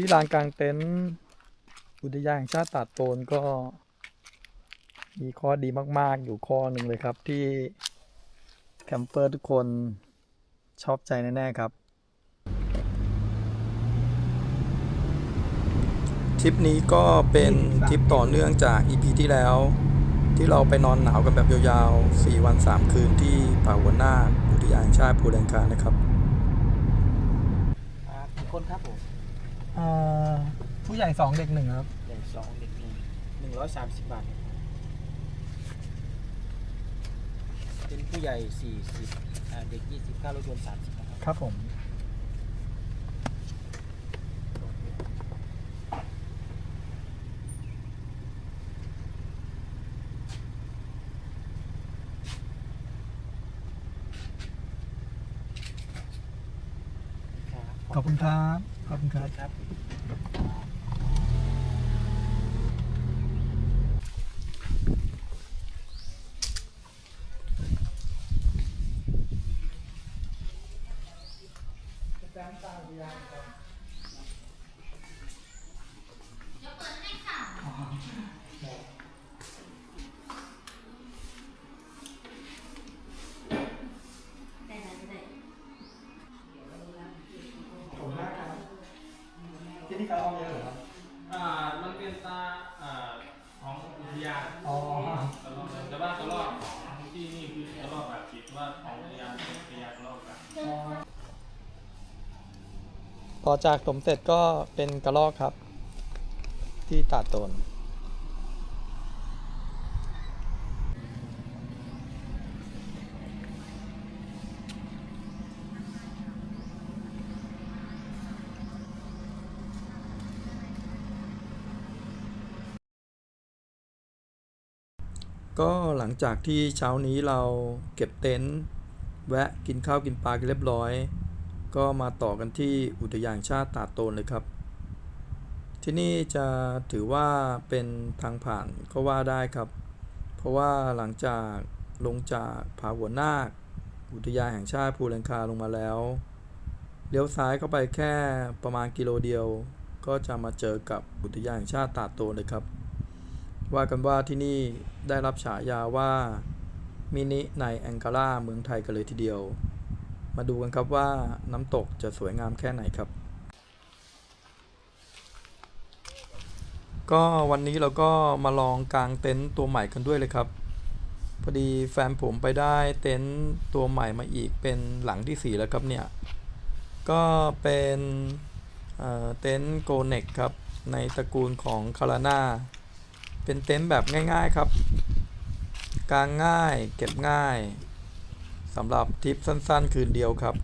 ที่ลานกลางเต็นท์อุทยานแห่งชาติตาดโตนก็ มีข้อดีมาก ๆ อยู่ข้อหนึ่งเลยครับที่แคมเปอร์ทุกคนชอบใจแน่ ๆ ครับทริปนี้ก็เป็นทริปต่อเนื่องจาก EP ที่แล้ว ที่เราไปนอนหนาวกันแบบยาวๆ 4 วัน 3 คืนที่ป่าหัวหน้าอุทยานแห่งชาติภูแลงคานะครับ อ่ากี่คนครับผม ผู้ ใหญ่2เด็กหนึ่งครับใหญ่สองเด็กหนึ่งหนึ่งร้อยสามสิบบาท เป็นผู้ใหญ่สี่สิบอ่าเด็กยี่สิบค่ารถยนต์สามสิบนะครับครับผมครับขอบคุณครับ ขอบคุณครับ ยานอ๋อกระรอกแต่ว่าตลอดที่นี่คือตลอดแบบคิดว่าของพยาพยาตลอดแบบต่อจากสมเสร็จก็เป็นกระลอกครับ ที่ตาดตน ก็หลังจากที่เช้านี้เราเก็บเต็นท์แวะกินข้าวกินปลากันเรียบร้อย ก็มาต่อกันที่อุทยานชาติตาโตนเลยครับ ที่นี่จะถือว่าเป็นทางผ่านก็ว่าได้ครับ เพราะว่าหลังจากลงจากผาหัวนาค อุทยานแห่งชาติภูแลงคาลงมาแล้วเลี้ยวซ้ายเข้าไปแค่ประมาณกิโลเดียว ก็จะมาเจอกับอุทยานแห่งชาติตาโตนเลยครับ ว่ากันว่าที่นี่ได้รับฉายาว่า มินิในแองการาเมืองไทยกันเลยทีเดียว มาดูกันครับว่าน้ำตกจะสวยงามแค่ไหนครับ ก็วันนี้เราก็มาลองกางเต็นท์ตัวใหม่กันด้วยเลยครับ พอดีแฟนผมไปได้เต็นท์ตัวใหม่มาอีกเป็นหลังที่ 4 แล้วครับเนี่ย ก็เป็นเเต็นท์โกเน็กครับในตระกูลของคาราน่า เป็นเต็นท์แบบง่าย ๆครับกางง่ายเก็บง่ายสำหรับทริปสั้น ๆ คืนเดียวครับ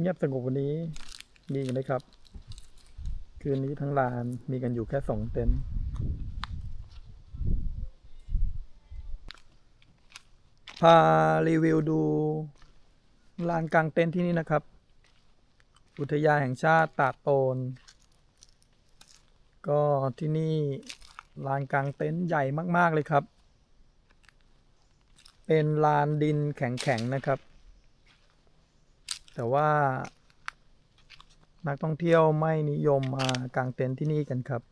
เงียบสงบวันนี้มีกันไหมครับ คืนนี้ทั้งลานมีกันอยู่แค่สองเต็นท์พารีวิวดูลานกลางเต็นท์ที่นี่นะครับ อุทยานแห่งชาติตาดโตน ก็ที่นี่ลานกลางเต็นท์ใหญ่มาก ๆ เลยครับ เป็นลานดินแข็ง ๆ นะครับ แต่ว่านักท่องเที่ยวไม่นิยมมากางเต็นท์ที่นี่กันครับ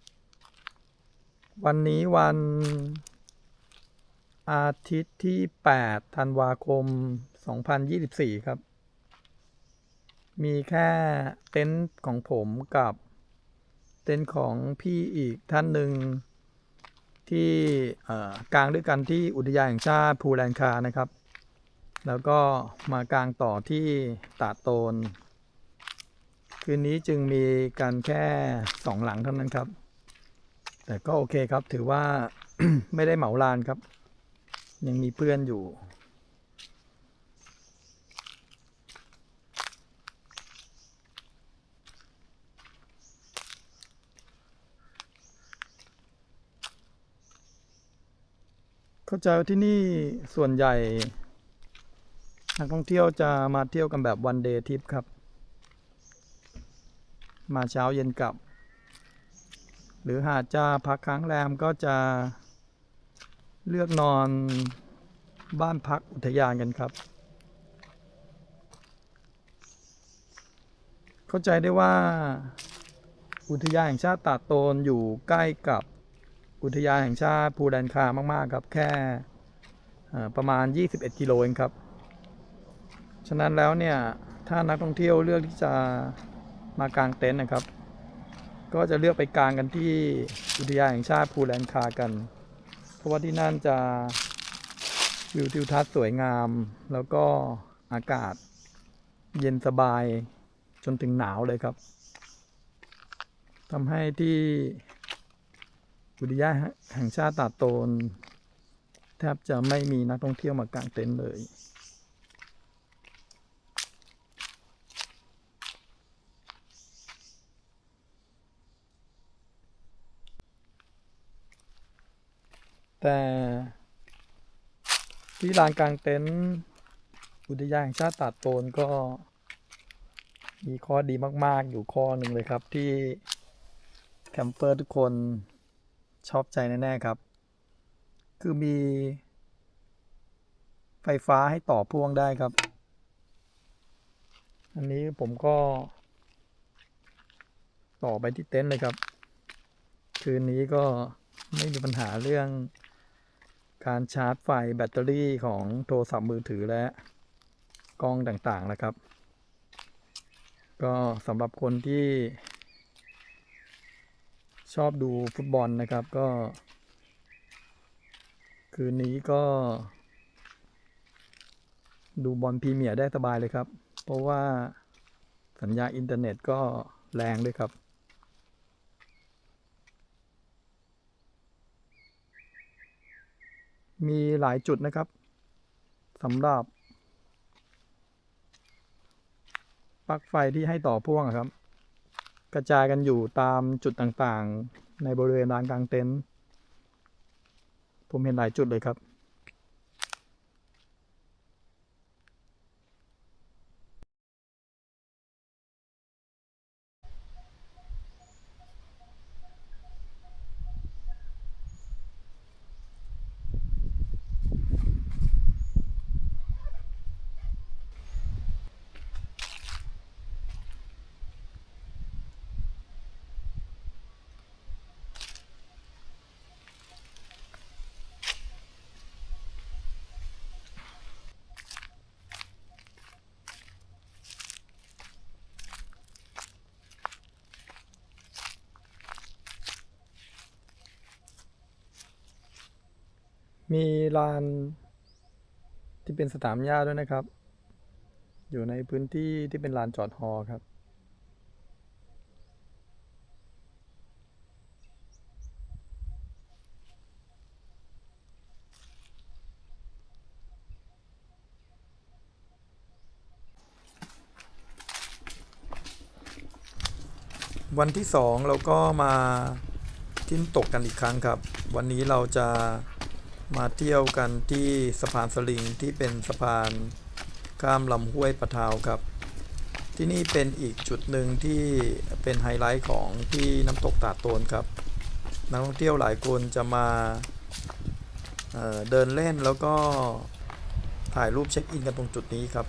วันนี้วันอาทิตย์ที่ 8 ธันวาคม 2024 ครับ มีแค่เต็นท์ของผมกับเต็นท์ของพี่อีกท่านหนึ่งที่เอ่อกางด้วยกันที่อุทยานแห่งชาติภูแลนคานะครับ แล้วก็มากลางต่อที่ตาโตน คืนนี้จึงมีกันแค่สองหลังเท่านั้นครับ แต่ก็โอเคครับถือว่าไม่ได้เหมาลานครับ ยังมีเพื่อนอยู่เข้าใจว่าที่นี่ส่วนใหญ่ นักท่องเที่ยวจะมาเที่ยวกันแบบวันเดย์ทริปครับ มาเช้าเย็นกลับ หรือหากจะพักค้างแรมก็จะเลือกนอนบ้านพักอุทยานกันครับ เข้าใจได้ว่า อุทยานแห่งชาติตาดโตนอยู่ใกล้กับอุทยานแห่งชาติภูแลนคามาก ๆ ครับ แค่ประมาณ 21 กิโลเองครับ ฉะนั้นแล้วเนี่ยถ้านักท่องเที่ยวเลือกที่จะมากางเต็นท์นะครับ ก็จะเลือกไปกางกันที่อุทยานแห่งชาติภูแลนคากัน เพราะว่าที่นั่นจะวิวทิวทัศน์สวยงาม แล้วก็อากาศเย็นสบายจนถึงหนาวเลยครับทำให้ที่อุทยานแห่งชาติตาโตน แทบจะไม่มีนักท่องเที่ยวมากางเต็นท์เลย แต่ที่ลานกลางเต็นท์อุทยานแห่งชาติตาดโตนก็ มีข้อดีมาก ๆ อยู่ข้อหนึ่งเลยครับที่แคมเปอร์ทุกคนชอบใจแน่ ๆ ครับ คือมีไฟฟ้าให้ต่อพ่วงได้ครับ อันนี้ผมก็ ต่อไปที่เต็นท์เลยครับ คืนนี้ก็ไม่มีปัญหาเรื่อง การชาร์จไฟแบตเตอรี่ของโทรศัพท์มือถือและกล้องต่างๆนะครับ ก็สำหรับคนที่ชอบดูฟุตบอลนะครับก็ คืนนี้ก็ ดูบอลพรีเมียร์ได้สบายเลยครับ เพราะว่าสัญญาอินเทอร์เน็ตก็แรงด้วยครับ มีหลายจุดนะครับสำหรับปลั๊กไฟที่ให้ต่อพ่วงครับ กระจายกันอยู่ตามจุดต่างๆ ในบริเวณลานกลางเต็นท์ผมเห็นหลายจุดเลยครับ มีลานที่เป็นสนามหญ้าด้วยนะครับ อยู่ในพื้นที่ที่เป็นลานจอดฮอครับ วันที่สองเราก็มาที่น้ำตกกันอีกครั้งครับ วันนี้เราจะ มาเที่ยวกันที่สะพานสลิงที่เป็นสะพานข้ามลำห้วยปะทาวครับ ที่นี่เป็นอีกจุดหนึ่งที่เป็นไฮไลท์ของที่น้ำตกตาดโตนครับ นักท่องเที่ยวหลายคนจะมาเเดินเล่นแล้วก็ถ่ายรูปเช็คอินกันตรงจุดนี้ครับ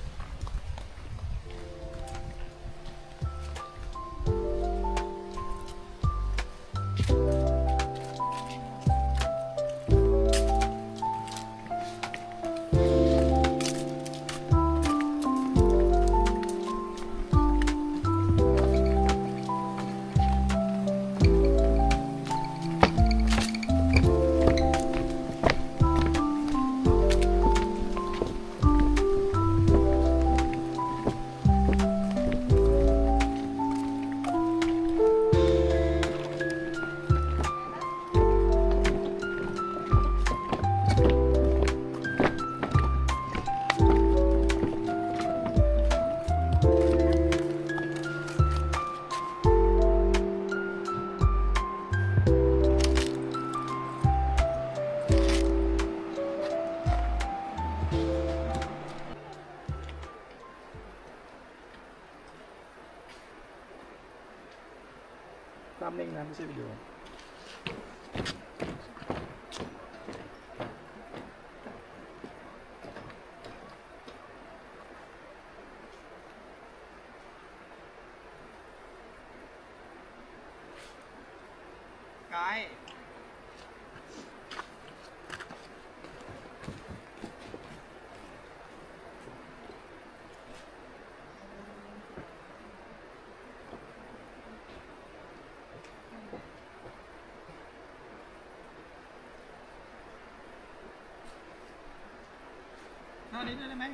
นอนนี้ด้วยได้ไหม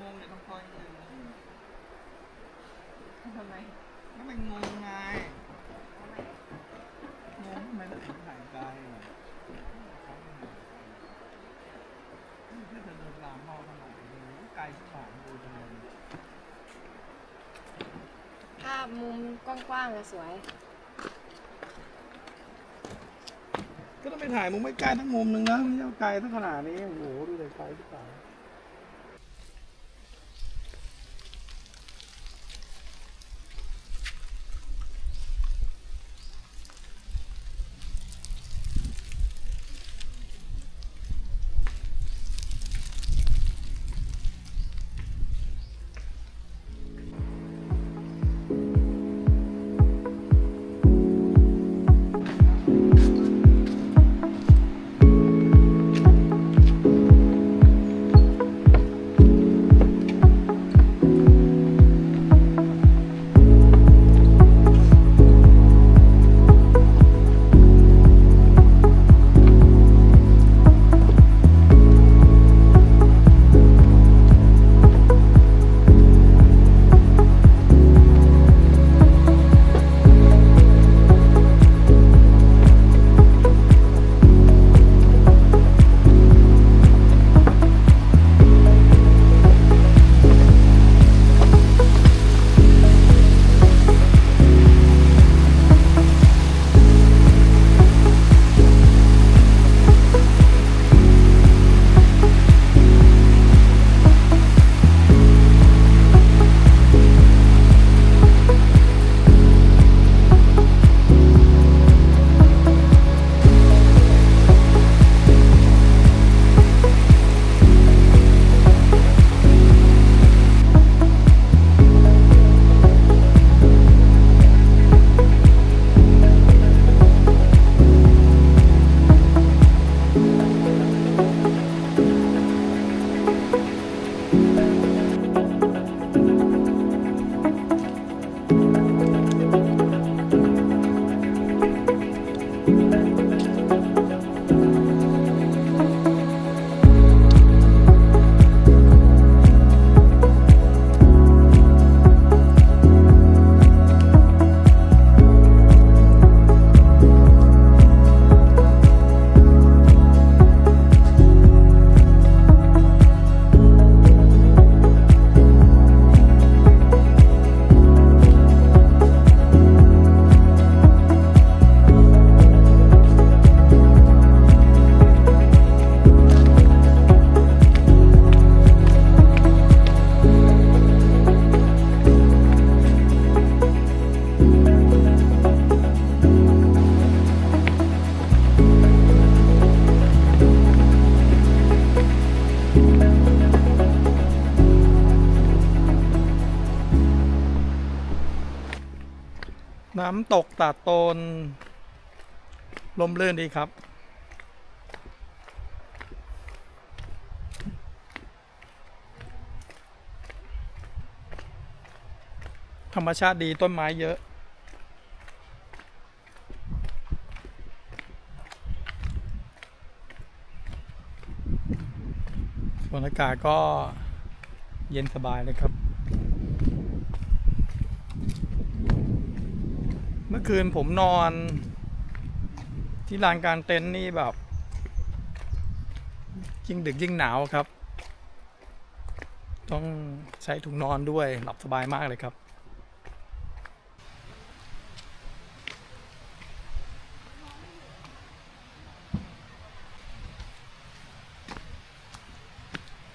งงๆเนี่ยต้องคอยนิดนึงทำไมก็มันงงไงงงทำไมต้องถ่ายไกลอะนี่ถ้าจะเดินตามพ่อขนาดนี้ไกลสักบาทดูจังเลยภาพมุมกว้างๆอะสวย ก็ต้องไปถ่ายมุมไม่ไกลทั้งมุมหนึ่งนะไม่ใช่ไกลทั้งขนาดนี้ โอ้โห ดูเลยไกลที่สุดน้ นลมเลื่นดีครับ ธรรมชาติดีต้นไม้เยอะ ส่วนอากาศก็เย็นสบายเลยครับ เมื่อ คืนผมนอน ที่ลานกลารเต็นท์นี่แบบ ยิ่งดึกยิ่งหนาวครับ ต้องใช้ถุงนอนด้วยหลับสบายมากเลยครับ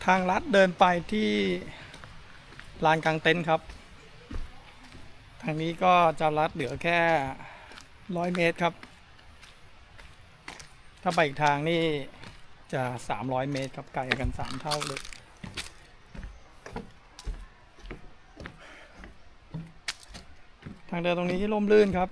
ทางลัดเดินไปที่ลานกลางเต็นท์ครับ ทางนี้ก็จะลัดเหลือแค่ร้อยเมตรครับ ถ้าไปอีกทางนี่จะสามร้อยเมตรครับไกลกันสามเท่าเลยทางเดินตรงนี้ร่มรื่นครับ